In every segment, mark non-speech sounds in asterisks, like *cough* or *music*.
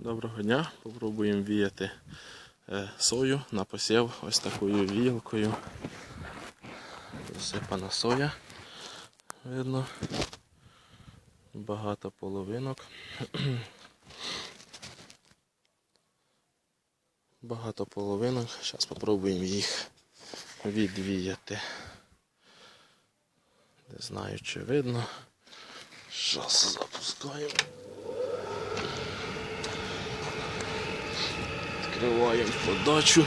Доброго дня. Попробуємо віяти е, сою на посів ось такою віялкою. Засипана соя. Видно. Багато половинок. *clears throat* Багато половинок. Зараз спробуємо їх відвіяти. Не знаю, чи видно. Зараз запускаємо. Відкриваємо подачу.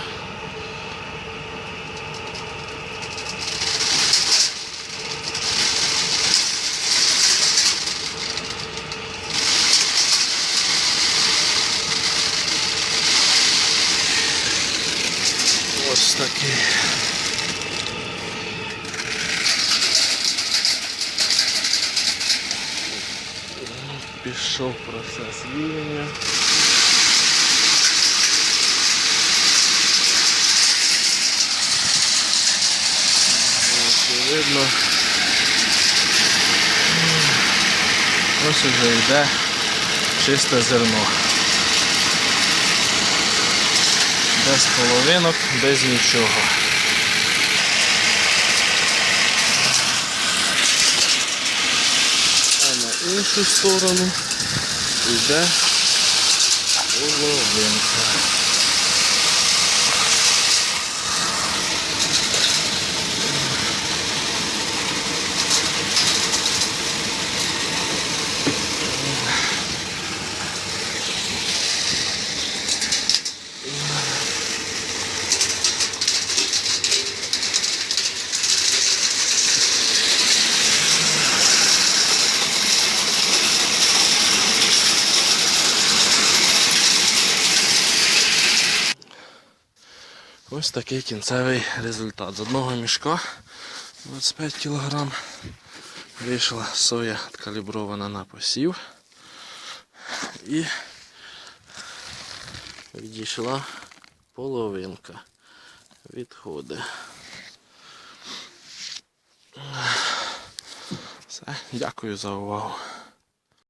Ось такий. Пішов процес віяння. Видно. Ось уже йде чисте зерно. Без половинок, без нічого. А на іншу сторону йде половинка. Ось такий кінцевий результат. З одного мішка 25 кг вийшла соя калібрована на посів і відійшла половинка відходи. Все, дякую за увагу.